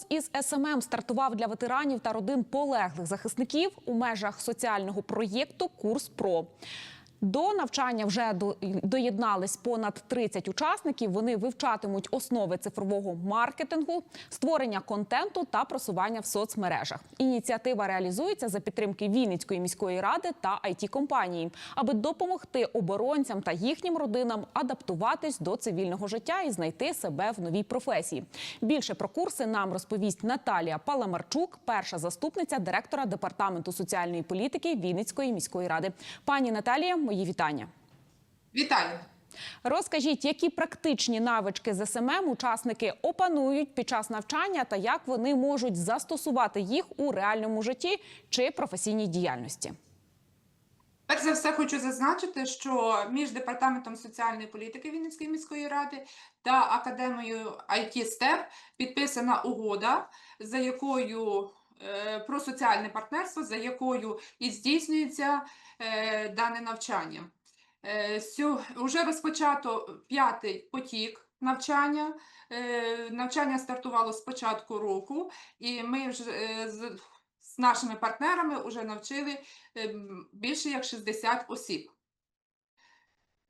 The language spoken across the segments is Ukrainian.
Курс із СММ стартував для ветеранів та родин полеглих захисників у межах соціального проєкту Курс Про. До навчання вже до- доєднались понад 30 учасників. Вони вивчатимуть основи цифрового маркетингу, створення контенту та просування в соцмережах. Ініціатива реалізується за підтримки Вінницької міської ради та it компанії, аби допомогти оборонцям та їхнім родинам адаптуватись до цивільного життя і знайти себе в новій професії. Більше про курси нам розповість Наталія Паламарчук, перша заступниця директора департаменту соціальної політики Вінницької міської ради. Пані Наталія, мої вітання. Вітаю! Розкажіть, які практичні навички з СММ учасники опанують під час навчання та як вони можуть застосувати їх у реальному житті чи професійній діяльності? Перш за все, хочу зазначити, що між департаментом соціальної політики Вінницької міської ради та академією IT STEP підписана угода, за якою про соціальне партнерство, за якою і здійснюється е, дане навчання. Е, Уже розпочато п'ятий потік навчання. Е, Навчання стартувало з початку року, і ми вже е, з, нашими партнерами вже навчили більше як 60 осіб.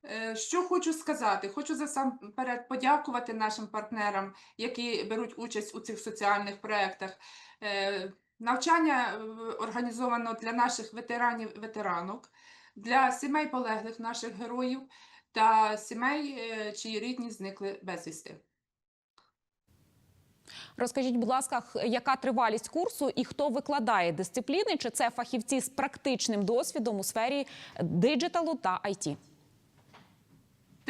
Е, Що хочу сказати? Хочу засамперед подякувати нашим партнерам, які беруть участь у цих соціальних проєктах. Е, Навчання е, організовано для наших ветеранів ветеранок, для сімей полеглих наших героїв та сімей, чиї рідні зникли безвісти. Розкажіть, будь ласка, яка тривалість курсу і хто викладає дисципліни? Чи це фахівці з практичним досвідом у сфері диджиталу та IT?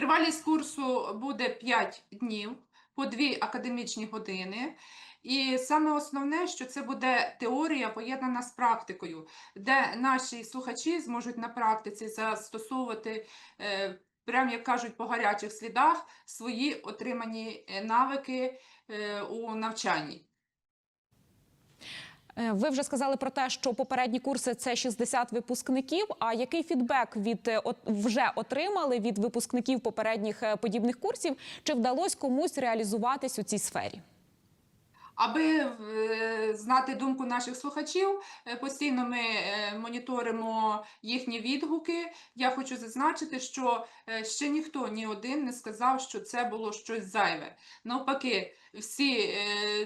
Тривалість курсу буде 5 днів по 2 академічні години. І саме основне, що це буде теорія поєднана з практикою, де наші слухачі зможуть на практиці застосовувати, е, прям як кажуть, по гарячих слідах свої отримані е, навики е, у навчанні. Е, Ви вже сказали про те, що попередні курси це 60 випускників. А який фідбек від е, от вже отримали від випускників попередніх е, подібних курсів? Чи вдалося комусь реалізуватись у цій сфері? Аби знати думку наших слухачів, постійно ми моніторимо їхні відгуки. Я хочу зазначити, що ще ніхто ні один не сказав, що це було щось зайве. Навпаки, всі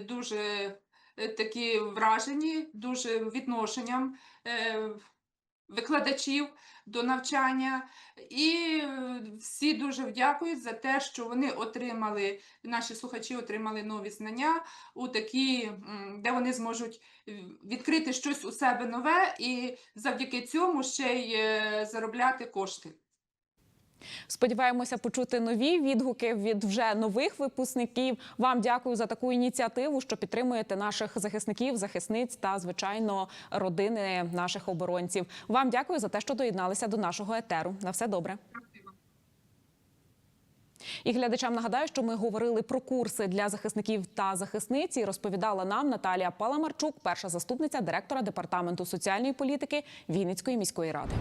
дуже такі вражені, дуже відношенням е, викладачів до навчання, і е, всі дуже дякують за те, що вони отримали, наші слухачі отримали нові знання у такі, де вони зможуть е, відкрити щось у себе нове і завдяки цьому ще й е, заробляти кошти. Сподіваємося почути нові відгуки від вже нових випускників. Вам дякую за таку ініціативу, що підтримуєте наших захисників, захисниць та звичайно родини наших оборонців. Вам дякую за те, що доєдналися до нашого етеру. На все добре. І глядачам нагадаю, що ми говорили про курси для захисників та захисниць. Розповідала нам Наталія Паламарчук, перша заступниця директора департаменту соціальної політики Вінницької міської ради.